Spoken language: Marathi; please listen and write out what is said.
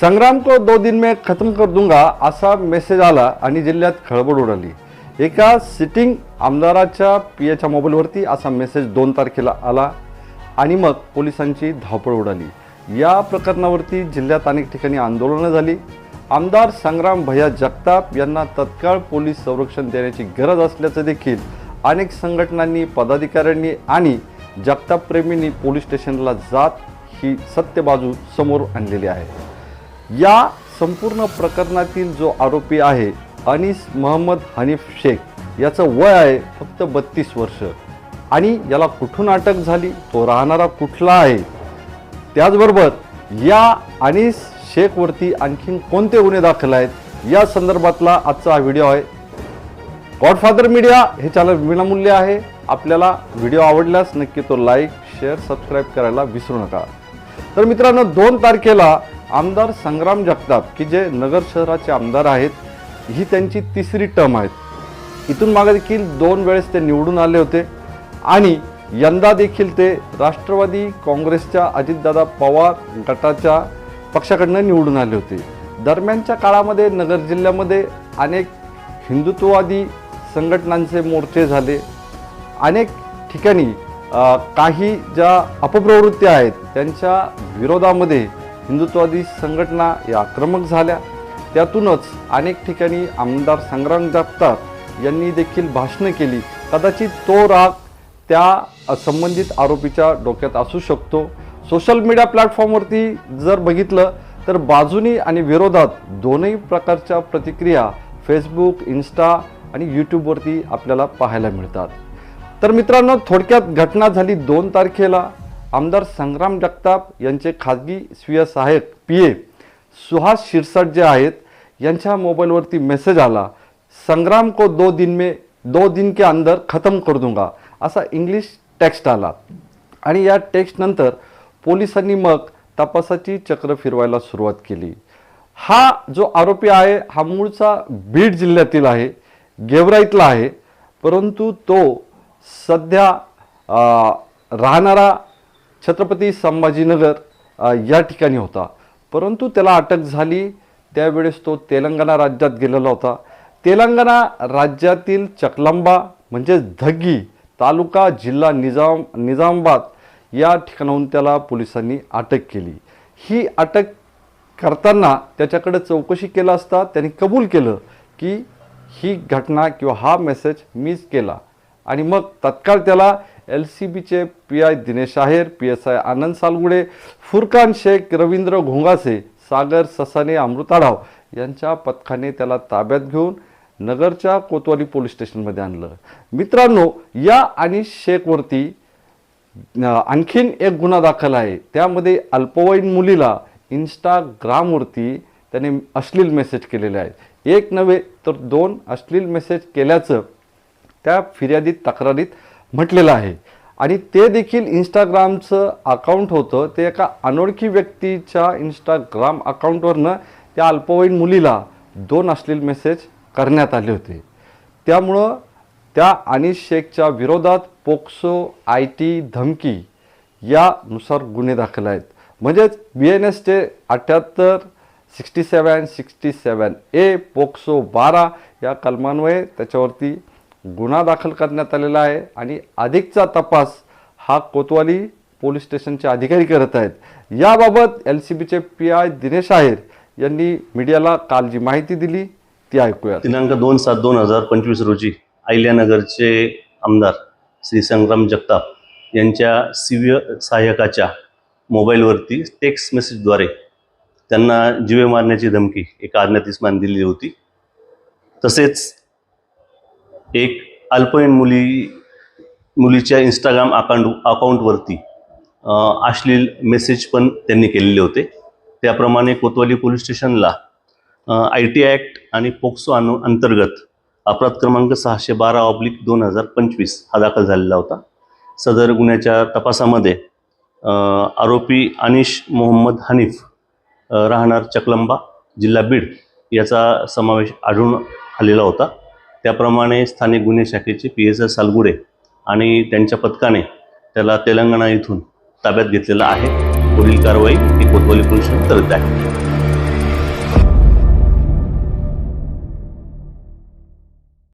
संग्राम को दो दिन में खत्म कर दूंगा असा मेसेज आला आणि जिल्ह्यात खळबळ उडाली. एका सिटिंग आमदाराच्या पियाच्या मोबाईलवरती असा मेसेज दोन तारखेला आला आणि मग पोलिसांची धावपळ उडाली. या प्रकरणावरती जिल्ह्यात अनेक ठिकाणी आंदोलनं झाली. आमदार संग्राम भैया जगताप यांना तत्काळ पोलीस संरक्षण देण्याची गरज असल्याचं देखील अनेक संघटनांनी पदाधिकाऱ्यांनी आणि जगताप प्रेमींनी पोलीस स्टेशनला जात ही सत्य बाजू समोर आणलेली आहे. या संपूर्ण प्रकरणातील जो आरोपी आहे अनिस मोहम्मद हनीफ शेख याचं वय आहे फक्त बत्तीस वर्ष. आणि याला कुठून अटक झाली? तो राहणारा कुठला आहे? त्याचबरोबर या अनिस शेखवरती आणखीन कोणते गुन्हे दाखल आहेत? या संदर्भातला आजचा हा व्हिडिओ आहे. गॉडफादर मीडिया हे चॅनल विनामूल्य आहे. आपल्याला व्हिडिओ आवडल्यास नक्की तो लाईक शेअर सबस्क्राईब करायला विसरू नका. तर मित्रांनो दोन तारखेला आमदार संग्राम जगताप की जे नगर शहराचे आमदार आहेत ही त्यांची तिसरी टर्म आहेत. इथून मागे देखील दोन वेळेस ते निवडून आले होते. आणि यंदा देखील ते राष्ट्रवादी काँग्रेसच्या अजितदादा पवार गटाच्या पक्षाकडनं निवडून आले होते. दरम्यानच्या काळामध्ये नगर जिल्ह्यामध्ये अनेक हिंदुत्ववादी संघटनांचे मोर्चे झाले. अनेक ठिकाणी काही ज्या अपप्रवृत्त्या आहेत त्यांच्या विरोधामध्ये हिंदुत्ववादी संघटना या आक्रमक झाल्या. त्यातूनच अनेक ठिकाणी आमदार संग्राम जगताप यांनी देखील भाषणं केली. कदाचित तो राग त्या संबंधित आरोपीच्या डोक्यात असू शकतो. सोशल मीडिया प्लॅटफॉर्मवरती जर बघितलं तर बाजूनी आणि विरोधात दोनही प्रकारच्या प्रतिक्रिया फेसबुक इन्स्टा आणि यूट्यूबवरती आपल्याला पाहायला मिळतात. तर मित्रांनो थोडक्यात घटना झाली दोन तारखेला. आमदार संग्राम जगताप यांचे खाजगी स्वीय सहाय्यक पी ए सुहास शिरसाट जे आहेत यांच्या मोबाईलवरती मेसेज आला संग्राम को दो दिन में दो दिन के अंदर खतम कर दूंगा असा इंग्लिश टेक्स्ट आला. आणि या टेक्स्टनंतर पोलिसांनी मग तपासाची चक्र फिरवायला सुरुवात केली. हा जो आरोपी आहे हा मूळचा बीड जिल्ह्यातील आहे गेवराईतला आहे परंतु तो सध्या राहणारा छत्रपती संभाजीनगर या ठिकाणी होता. परंतु त्याला अटक झाली. त्यावेळेस तो तेलंगणा राज्यात गेलेला होता. तेलंगणा राज्यातील चकलंबा म्हणजे धग्गी तालुका जिल्हा निजाम निजामाबाद या ठिकाणाहून त्याला पोलिसांनी अटक केली. ही अटक करताना त्याच्याकडे चौकशी केला असता त्यांनी कबूल केलं की ही घटना किंवा हा मेसेज मीच केला. आणि मग तत्काळ त्याला एल सी बीचे P I Dinesh Aher P S I Anand Salgude Furkan Shaikh Ravindra Ghongase Sagar Sasane अमृताडाव यांच्या पथकाने त्याला ताब्यात घेऊन नगरच्या कोतवाली पोलीस स्टेशनमध्ये आणलं. मित्रांनो या आणि शेखवरती आणखीन एक गुन्हा दाखल आहे. त्यामध्ये अल्पवयीन मुलीला इंस्टाग्रामवरती त्याने अश्लील मेसेज केलेले आहेत. एक नव्हे तर दोन अश्लील मेसेज केल्याचं त्या फिर्यादीत तक्रारीत म्हटलेलं आहे. आणि ते देखील इंस्टाग्रामचं अकाउंट होतं. ते एका अनोळखी व्यक्तीच्या इंस्टाग्राम अकाउंटवरनं त्या अल्पवयीन मुलीला दोन अश्लील मेसेज करण्यात आले होते. त्यामुळं त्या अनिश शेखच्या विरोधात पोक्सो आय टी धमकी यानुसार गुन्हे दाखल आहेत. म्हणजेच बी एन एसचे अठ्ठ्याहत्तर sixty seven sixty seven A POCSO बारा या कलमान्वये त्याच्यावरती गुन्हा दाखल करण्यात आलेला आहे आणि अधिकचा तपास हा कोतवाली पोलीस स्टेशनचे अधिकारी करत आहेत. याबाबत एल सी बीचे पी आय दिनेश आहेर यांनी मीडियाला काल जी माहिती दिली. ती ऐकूया दिनांक दोन सात दोन हजार पंचवीस रोजी अहिल्यानगरचे आमदार श्री संग्राम जगताप यांच्या सिव्य सहाय्यकाच्या मोबाईलवरती टेक्स्ट मेसेजद्वारे त्यांना जीवे मारण्याची धमकी एका अज्ञात दिलेली दिली होती. तसेच एक अल्पवयीन मुली मुलीच्या इंस्टाग्राम अकाउंट अकाउंटवरती अश्लील मेसेज पण त्यांनी केलेले होते. त्याप्रमाणे कोतवाली पोलीस स्टेशनला आय टी ॲक्ट आणि पोक्सो अनु अंतर्गत अपराध क्रमांक सहाशे बारा ऑब्लिक दोन हजार पंचवीस हा दाखल झालेला होता. सदर गुन्ह्याच्या तपासामध्ये आरोपी अनिश मोहम्मद हनीफ राहणार चकलंबा जिल्हा बीड याचा समावेश आढळून आलेला होता. त्याप्रमाणे स्थानिक गुन्हे शाखेचे पी एस एस सालगुडे आणि त्यांच्या पथकाने त्याला तेलंगणा इथून ताब्यात घेतलेला आहे. पुढील कारवाई ही कोतवाली पोलीस करत आहे.